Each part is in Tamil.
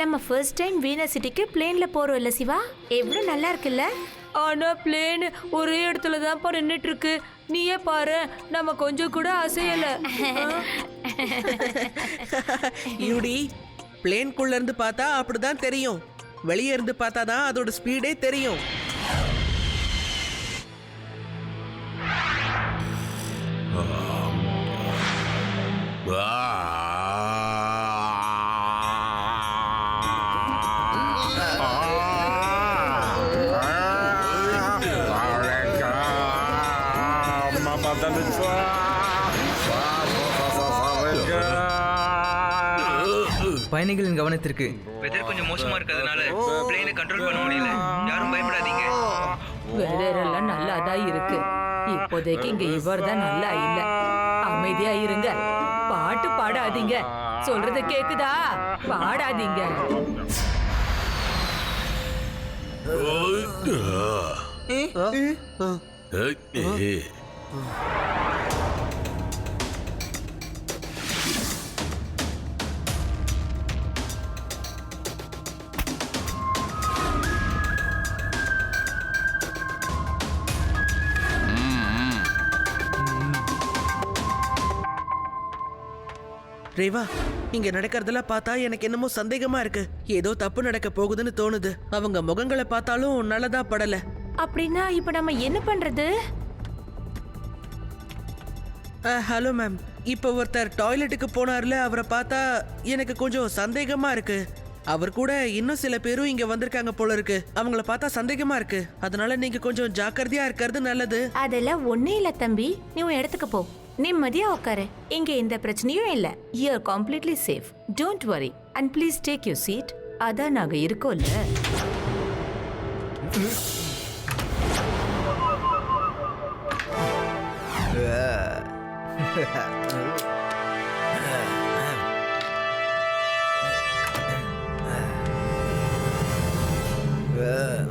நம்ம ஃபர்ஸ்ட் டைம் வீணா சிட்டிக்கு பிளேன்ல போறோம் இல்ல சிவா? எவ்வளவு நல்லா இருக்குல்ல? ஆனா பிளேன் ஒரே இடத்துல தான் நின்னுட்டு இருக்கு நீயே பாரு நம்ம கொஞ்சம் கூட அசையல. யூடி பிளேன்குள்ள இருந்து பார்த்தா அப்படிதான் தெரியும். வெளியே இருந்து பார்த்தா தான் அதோட ஸ்பீடே தெரியும். பயணிகளின் கவனத்திற்கு. வெதர் கொஞ்சம் மோசமா இருக்கிறதுனால பிளேனை கண்ட்ரோல் பண்ண முடியல. யாரும் பயப்படாதீங்க. வெதர் எல்லாம் நல்லா தான் இருக்கு. இப்போதைக்கு இங்க இவர் தான் நல்லா இல்ல அமைதியா இருங்க. பாட்டு பாடாதீங்க. சொல்றது கேக்குதா? பாடாதீங்க. ரேவா இங்க நடக்கிறதெல்லாம் பார்த்தா எனக்கு என்னமோ சந்தேகமா இருக்கு. ஏதோ தப்பு நடக்க போகுதுன்னு தோணுது. அவங்க முகங்களை பார்த்தாலும் நல்லதா படல. அப்படின்னா இப்ப நம்ம என்ன பண்றது? Hello ma'am. இப்போ ஒருத்தர் டாய்லெட்டுக்கு போனார்ல அவரை பார்த்தா எனக்கு கொஞ்சம் சந்தேகமா இருக்கு. அவர் கூட இன்னும் சில பேரும் இங்க வந்திருக்காங்க போல இருக்கு. அவங்கள பார்த்தா சந்தேகமா இருக்கு. அதனால நீங்க கொஞ்சம் ஜாக்கிரதையா இருக்கிறது நல்லது. அதெல்லாம் ஒண்ணே இல்ல தம்பி. நீ உன் இடத்துக்கு போ. நிம்மதியா உட்காரு இங்க எந்த பிரச்சனையும் இல்ல. You are completely safe don't worry and please take you seat அதான் நாங்க இருக்கோம்ல. ஏய்,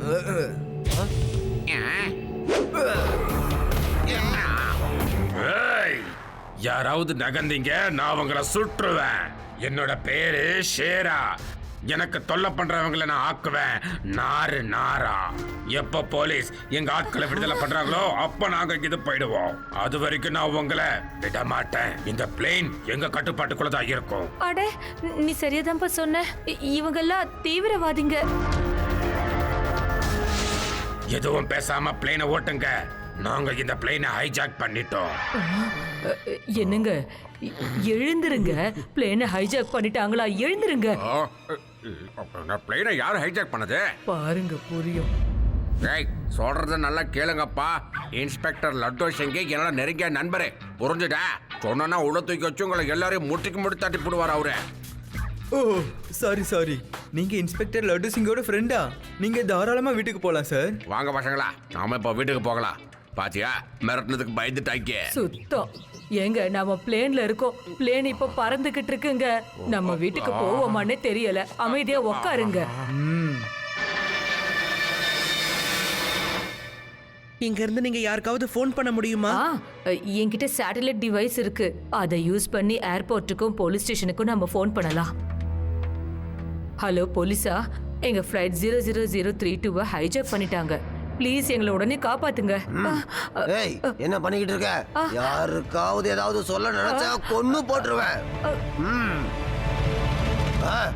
யாராவது நகர்ந்தீங்க நான் அவங்கள சுற்றுவேன். என்னோட பேரு ஷேரா. எனக்கு தொல்லை பண்றவங்கள நான் ஆக்குவேன். நாறு நாரா எப்ப போலீஸ் எங்க ஆட்களை விடுதலை பண்றாங்களோ அப்ப நாங்க இது போயிடுவோம். அது வரைக்கும் நான் உங்களை விட மாட்டேன் இந்த பிளேன் எங்க கட்டுப்பாட்டுக்குள்ள தான் இருக்கும். அட நீ சரியாதான்ப்பா சொன்ன. இவங்கெல்லாம் தீவிரவாதிங்க. எதுவும் பேசாம பிளேனை ஓட்டுங்க. நாங்க இந்த பிளேனை ஹைஜாக் பண்ணிட்டோம். என்னங்க? எழுந்திருங்க. பிளேனை ஹைஜாக் பண்ணிட்டாங்களா? எழுந்திருங்க. பிளேனை யார் ஹைஜாக் பண்ணது? பாருங்க புரியும். ஏய் சொல்றத நல்லா கேளுங்கப்பா. இன்ஸ்பெக்டர் லட்டு சிங்கி என்னோட நெருங்கிய நண்பரே. புரிஞ்சுடா சொன்னா உள்ள தூக்கி வச்சு உங்களை எல்லாரையும் முட்டிக்கு முடி தட்டி போடுவார் அவரு. ஓ சாரி சாரி நீங்க இன்ஸ்பெக்டர் லட்டு சிங்கோட ஃப்ரெண்டா நீங்க தாராளமா வீட்டுக்கு போலாம் சார் வாங்க பசங்களா நாம இப்ப வீட்டுக்கு போகலாம். பாத்தியா? மிரட்டினதுக்கு பயந்துட்டாங்க சுத்தம். ஏங்க நாம பிளேன்ல இருக்கோம். பிளேன் இப்ப பறந்துகிட்டு இருக்குங்க. நம்ம வீட்டுக்கு போவோமான்னே தெரியல. அமைதியா உக்காருங்க. ம் இங்க இருந்து நீங்க யாருக்காவது ஃபோன் பண்ண முடியுமா? என்கிட்ட சேட்டலைட் டிவைஸ் இருக்கு. அதை யூஸ் பண்ணி ஏர்போர்ட்டுக்கும் போலீஸ் ஸ்டேஷனுக்கும் நம்ம ஃபோன் பண்ணலாம். ஹலோ போலீஸா எங்க flight zero zero zero three டூவை ஹைஜாக் பண்ணிட்டாங்க. ப்ளீஸ் எங்களை உடனே காப்பாத்துங்க. ஏய் என்ன பண்ணிக்கிட்டு இருக்க? யாருக்காவது ஏதாவது சொல்ல நினைச்சா கொன்னு போட்டுருவேன். ம். ஆ,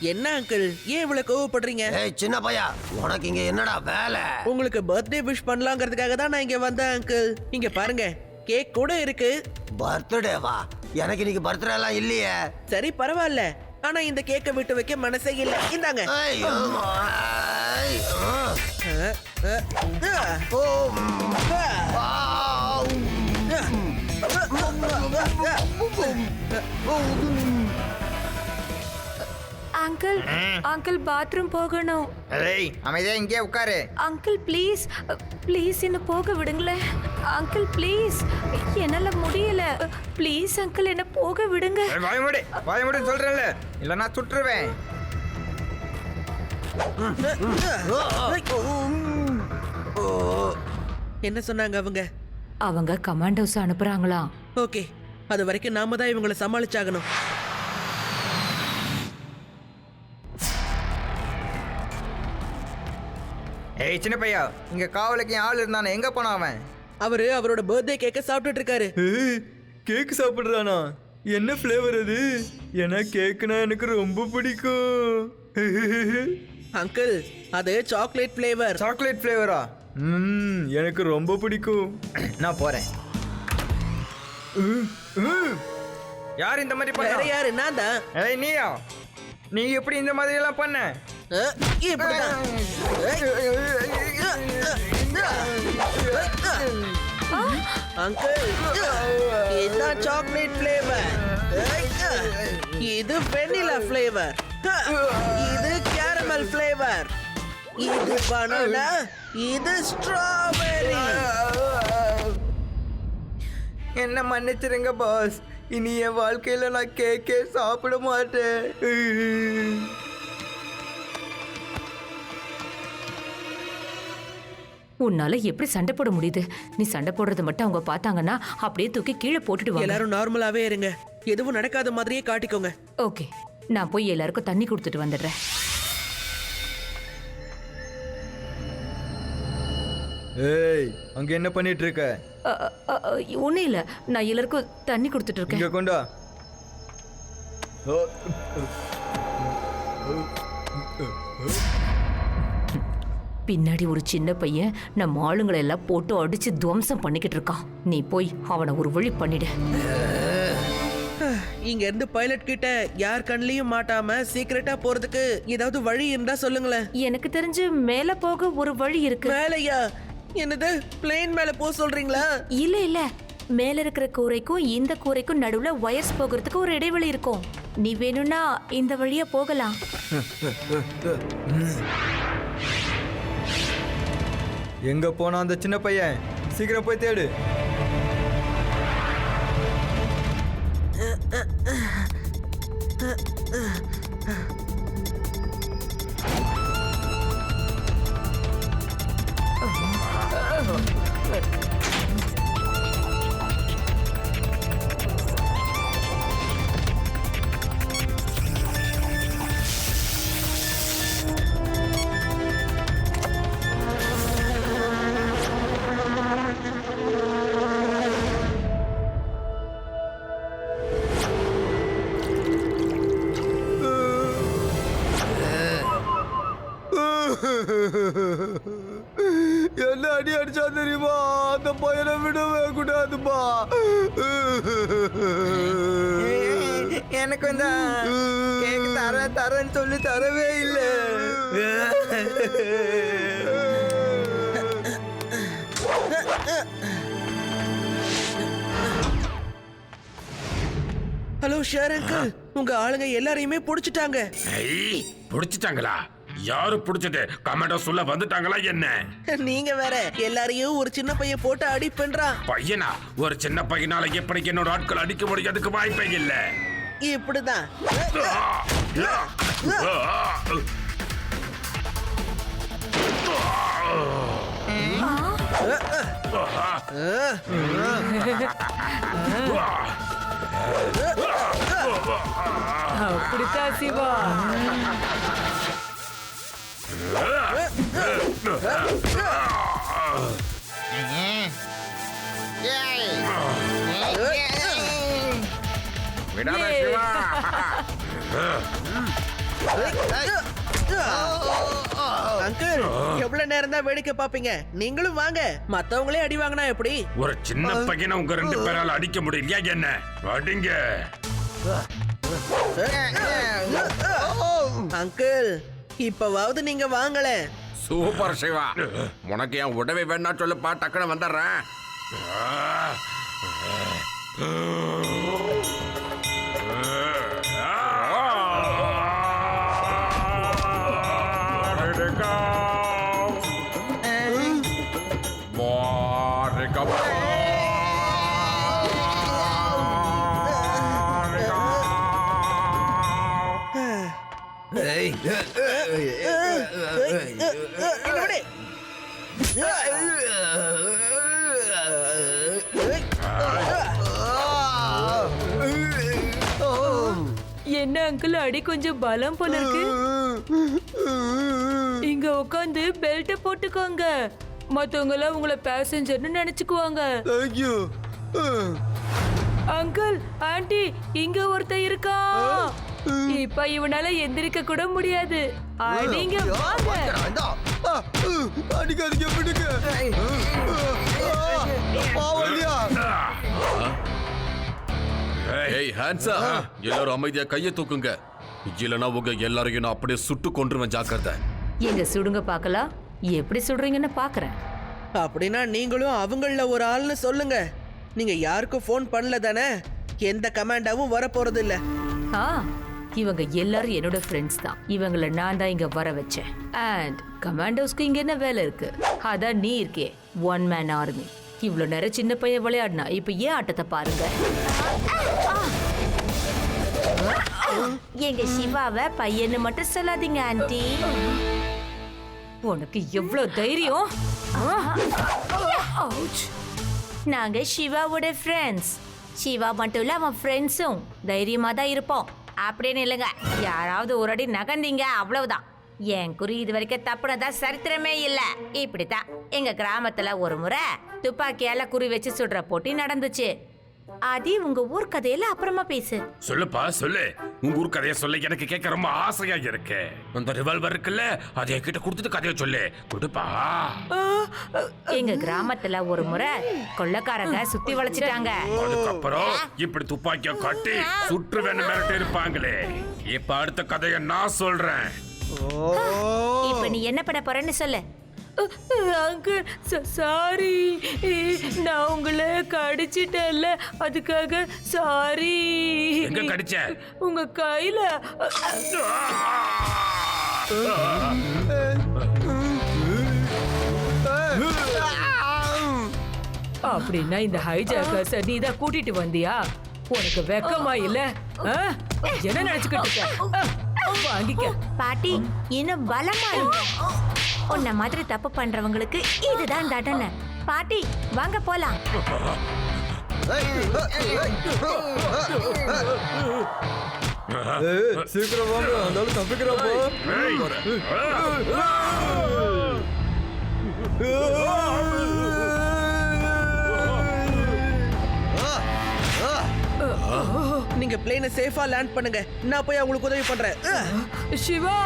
என்ன அங்கிள்? ஏன் இவ்வளவு கோவப்படுறீங்க? ஏய் சின்ன பையா உனக்கு இங்க என்னடா வேலை? உங்களுக்கு பர்த்டே விஷ் பண்ணலாங்கிறதுக்காக தான் நான் இங்க வந்தேன் அங்கிள். இங்க பாருங்க கேக் கூட இருக்கு. பர்த்டேவா? எனக்கு இன்னைக்கு பர்த்டே எல்லாம் இல்லையே. சரி பரவாயில்ல. ஆனா இந்த கேக்கை விட்டு வைக்க மனசே இல்ல. இந்தாங்க. அங்கிள் அங்கிள் பாத்ரூம் போகணும். ஏய் அமைதியா இங்கே உட்காரு. அங்கிள் ப்ளீஸ் ப்ளீஸ் என்ன போக விடுங்களேன். அங்கிள் ப்ளீஸ் என்னால முடியல. ப்ளீஸ் அங்கிள் என்ன போக விடுங்க. வாய முடி வாய முடி சொல்றேன்ல. இல்ல நான் சுட்டுருவேன் ஓ, என்ன சொன்னாங்க அவங்க? அவங்க கமாண்டோஸ் அனுப்புறாங்களாம். ஓகே. அது வரைக்கும் நாம தான் இவங்களை சமாளிச்சாகணும். ஏய் சின்ன பையா இங்க காவலுக்கு ஆள் இருந்தானே எங்க போனான் அவன்? அவரு அவரோட பர்த்டே கேக்க சாப்பிட்டுட்டு இருக்காரு கேக் சாப்பிட்றானா? என்ன ஃப்ளேவர் அது? ஏன்னா கேக்குனா எனக்கு ரொம்ப பிடிக்கும். அங்கிள் அது சாக்லேட் ஃப்ளேவர் சாக்லேட் ஃப்ளேவரா ம் எனக்கு ரொம்ப பிடிக்கும். நான் போறேன். யார் இந்த மாதிரி வேற பண்ணா யாரு? நான் தான். ஏய் நீயா? நீ எப்படி இந்த மாதிரி எல்லாம் பண்ண? அஹ், இப்படிதான். அங்கிள் இதுதான் சாக்லேட் ஃப்ளேவர் இது வெண்ணிலா ஃப்ளேவர் இது கேரமல் ஃப்ளேவர் இது பனானா இது ஸ்ட்ராபெரி என்ன மன்னிச்சிருங்க பாஸ் இனி என் வாழ்க்கையில நான் கேக்கே சாப்பிட மாட்டேன். உன்னால எப்படி சண்டை போட முடியுது? நீ சண்டை போடுறத மட்டும் அவங்க பார்த்தாங்கன்னா அப்படியே தூக்கி கீழே போட்டுடுவாங்க. எல்லாரும் நார்மலாவே இருங்க. எதுவும் நடக்காத மாதிரியே காட்டிக்கோங்க. ஓகே நான் போய் எல்லாருக்கும் தண்ணி கொடுத்துட்டு வந்துடுறேன். ஏய் அங்க என்ன பண்ணிட்டு இருக்க ஒன்றும் இல்லை. நான் எல்லாருக்கும் தண்ணி கொடுத்துட்டு இருக்கேன் இங்க கொண்டா பின்னாடி ஒரு சின்ன பையன் நம்ம ஆளுங்களை எல்லாம் போட்டு அடிச்சு துவம்சம் பண்ணிக்கிட்டு இருக்கான். நீ போய் அவனை ஒரு வழி பண்ணிடு. இங்க இருந்து பைலட் கிட்ட யார் கண்ணிலையும் மாட்டாம சீக்கிரட்டா போறதுக்கு ஏதாவது வழி இருந்தா சொல்லுங்களேன். எனக்கு தெரிஞ்சு மேலே போக ஒரு வழி இருக்கு. மேலையா? என்னது? பிளேன் மேல போக சொல்றீங்களா? இல்ல இல்ல. மேல இருக்கிற கூரைக்கும் இந்த கூரைக்கும் நடுவுல வயர்ஸ் போகிறதுக்கு ஒரு இடைவெளி இருக்கும். நீ வேணும்னா இந்த வழியா போகலாம். எங்க போனா அந்த சின்ன பையன்? சீக்கிரம் போய் தேடு. என்ன அடி அடிச்சா தெரியுமா? அந்த பையனை விடவே கூடாதுப்பா. எனக்கு இந்த கேக் தர தரேன்னு சொல்லி தரவே இல்லை. ஹலோ ஷேர் அங்கிள் உங்க ஆளுங்க எல்லாரையுமே புடிச்சிட்டாங்க. புடிச்சிட்டாங்களா? யாரு புடிச்சது? கமெண்டோ சொல்ல வந்துட்டாங்களா என்ன? நீங்க வேற எல்லாரையும் ஒரு சின்ன பையன் போட்டு அடி பண்றான். பையனா? ஒரு சின்ன பையனால எப்படி என்னோட ஆட்கள் அடிக்க முடியாதுக்கு வாய்ப்பே இல்ல. இப்படிதான். அப்படித்தான் சிவா. அங்கிள் எவ்வளவு நேரம் தான் வேடிக்கை பாப்பீங்க நீங்களும் வாங்க. மத்தவங்களே அடி வாங்கினா எப்படி? ஒரு சின்ன பையனை உங்க ரெண்டு பேரால அடிக்க முடியலையா என்ன? அடிங்க. அங்கிள் இப்பவாவது நீங்க வாங்கல சூப்பர் சிவா. உனக்கு என் உடவை வேணா சொல்லுப்பா டக்குன்னு வந்துடுறேன். அங்கிள் அடி கொஞ்சம் பலம் போல இருக்கு இங்க உட்காந்து பெல்ட் போட்டுக்கோங்க மத்தவங்க எல்லாம் உங்களை பேசஞ்சர்னு நினைச்சுக்குவாங்க தேங்க்யூ அங்கிள் ஆண்டி இங்க ஒருத்தன் இருக்கான் இப்ப இவனால எந்திரிக்க கூட முடியாது அடிங்க வாங்க அடிக்காதீங்க விடுங்க பாவலியா ஏய் ஹேண்ட்ஸா எல்லாரும் அமைதியா கையை தூக்குங்க. இல்லனா உங்க எல்லாரையும் நான் அப்படியே சுட்டு கொன்றுவேன் ஜாக்கிரதை. எங்க சுடுங்க பார்க்கலாம்? எப்படி சுடுறீங்கன்னு பார்க்கறேன். அப்படின்னா நீங்களும் அவங்கள ஒரு ஆள்னு சொல்லுங்க. நீங்க யாருக்கும் ஃபோன் பண்ணல தானே? எந்த கமாண்டாவும் வர போறது இல்ல ஆ இவங்க எல்லாரும் என்னோட ஃப்ரெண்ட்ஸ் தான். இவங்கள நான் தான் இங்க வர வச்சேன். அண்ட் கமாண்டோஸ்க்கு இங்க என்ன வேலை இருக்கு? அதான் நீ இருக்கே ஒன் மேன் ஆர்மி இவ்வளோ நேரம் சின்ன பையன் விளையாடினா இப்போ ஏன் ஆட்டத்தை பாருங்க? எங்க சிவாவை பையன்னு மட்டும் சொல்லாதீங்க ஆண்டி. உனக்கு எவ்வளவு தைரியம்? நாங்க சிவாவோட ஃப்ரெண்ட்ஸ் சிவா மட்டும் இல்ல அவன் ஃப்ரெண்ட்ஸும் தைரியமா தான் இருப்போம். அப்படின்னு இல்லைங்க. யாராவது ஒரு அடி நகர்ந்தீங்க அவ்வளவுதான். என் குறி இது வரைக்கும் தப்புனதா சரித்திரமே இல்ல. இப்படித்தான். எங்க கிராமத்துல ஒரு முறை துப்பாக்கியால குறி வச்சு சுடுற போட்டி நடந்துச்சு. அது உங்க ஊர் கதையில அப்புறமா பேசு. சொல்லுப்பா சொல்லு. உங்க ஊர் கதையை சொல்ல. எனக்கு கேட்க ரொம்ப ஆசையா இருக்கு. அந்த ரிவால்வர் இருக்குல்ல அதை கிட்ட கொடுத்துட்டு கதையை சொல்லு. கொடுப்பா. எங்க கிராமத்துல ஒரு முறை கொள்ளக்காரங்க சுத்தி வளைச்சிட்டாங்க. அதுக்கப்புறம் இப்படி துப்பாக்கிய காட்டி சுற்றுவேன்னு மிரட்டி இருப்பாங்களே. இப்ப அடுத்த கதையை நான் சொல்றேன். இப்ப நீ என்ன பண்ண போறேன்னு சொல்லு. அங்கிள் சாரி நான் உங்களை கடிச்சிட்டேன்ல அதுக்காக சாரி எங்க கடிச்ச? உங்க கையில அப்படின்னா இந்த ஹைஜாக்கர்ஸ நீ தான் கூட்டிட்டு வந்தியா? உனக்கு வெக்கமா இல்ல? என்ன நினைச்சுக்கிட்டு இருக்க? வாங்கிக்க. பாட்டி இன்னும் பலமா உன்ன மாதிரி தப்பு பண்றவங்களுக்கு இதுதான் தண்டனை பாட்டி வாங்க போலாம் சீக்கிரம் வாங்க அந்த தப்பிக்கிறப்போ. நீங்க பிளேனை சேஃபா லேண்ட் பண்ணுங்க நான் போய் அவங்களுக்கு உதவி பண்றேன். சிவா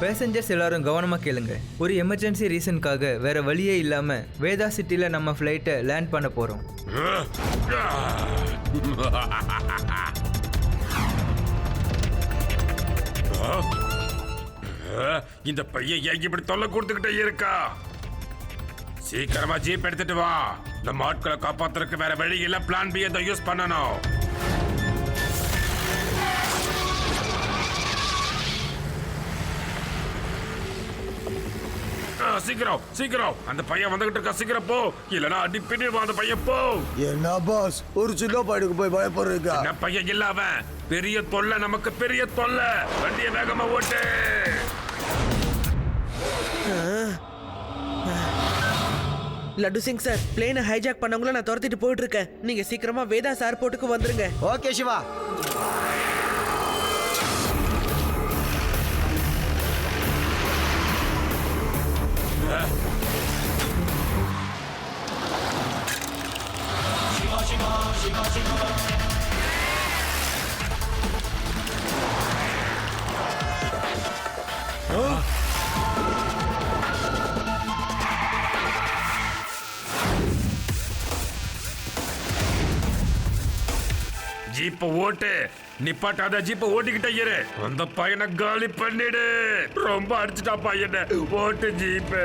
பேசஞ்சர்ஸ் எல்லாரும் கவனமாக கேளுங்க. ஒரு எமர்ஜென்சி ரீசனுக்காக வேற வழியே இல்லாமல் வேதா சிட்டியில் நம்ம ஃப்ளைட்டை லேண்ட் பண்ண போகிறோம் இந்த பையன் ஏன் இப்படி தொல்லை கொடுத்துக்கிட்டே இருக்கா? சீக்கிரமா ஜீப் எடுத்துட்டு வா. நம்ம ஆட்களை காப்பாத்துறதுக்கு வேற வழி இல்ல பிளான் பி எதை யூஸ் பண்ணணும். சீக்கிரம் சீக்கிரம். அந்த பையன் வந்துகிட்டு இருக்கா சீக்கிரம் போ. இல்லனா அடி பின்னிடுவான் அந்த பையன் போ. என்ன பாஸ் ஒரு சின்ன பையனுக்கு போய் பயப்படுறீங்க? என்ன பையன் இல்ல அவன். பெரிய தொல்லை நமக்கு பெரிய தொல்லை. வண்டியை வேகமா ஓட்டு. லட்டு சிங் சார் பிளேனை ஹைஜாக் பண்ணவங்கள நான் துரத்திட்டு போயிட்டு இருக்கேன் நீங்க சீக்கிரமா வேதாஸ் ஏர்போர்ட்டுக்கு வந்துருங்க. ஓகே சிவா. ஜீப்ப ஓட்டு. நிப்பாட்டாத ஜீப்ப ஓட்டிக்கிட்டே இரு. அந்த பையனை காலி பண்ணிடு. ரொம்ப அடிச்சிட்டா பையனை ஓட்டு ஜீப்பு.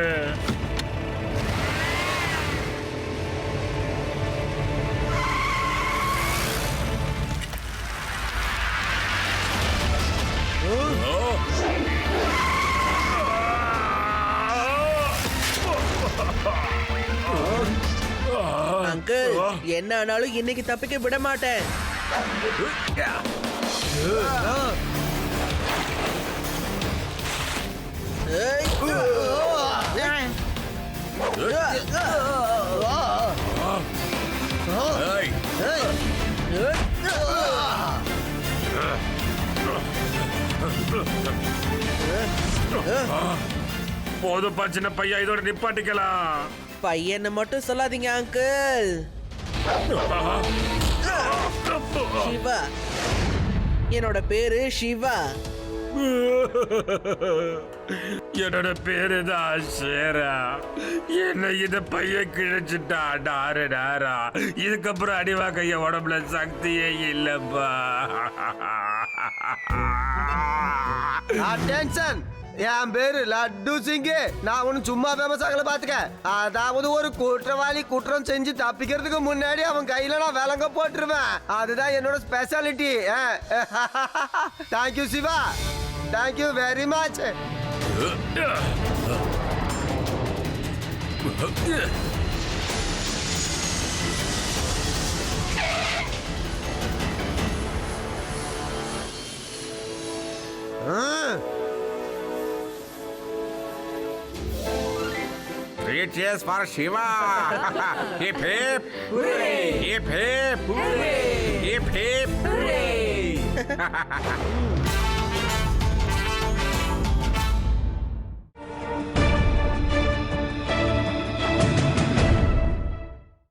என்ன ஆனாலும் இன்னைக்கு தப்பிக்க விட மாட்டேன். போதுப்பா சின்ன பையா இதோட நிப்பாட்டிக்கலாம். பையனை மட்டும் சொல்லாதீங்க அங்கிள் சிவா என்னோட பேரு சிவா என்னோட பேரு தான் ஷேரா என்ன இத பையன் கிழிச்சிட்டா டாரு டாரா இதுக்கப்புறம் அடிவா கைய உடம்புல சக்தியே இல்லப்பா. அட்டென்ஷன் என் பேரு லட்டு சிங்கு. நான் ஒன்னும் சும்மா ஃபேமஸ் ஆகல பாத்துக்க அதாவது ஒரு குற்றவாளி குற்றம் செஞ்சு தப்பிக்கிறதுக்கு முன்னாடி அவன் கையில நான் விலங்க போட்டுருவேன். அதுதான் என்னோட speciality thank you Siva. Thank you much Three cheers for Shiva! hip hip! Hooray! Hip hip! Hooray! Hip hip! Hooray!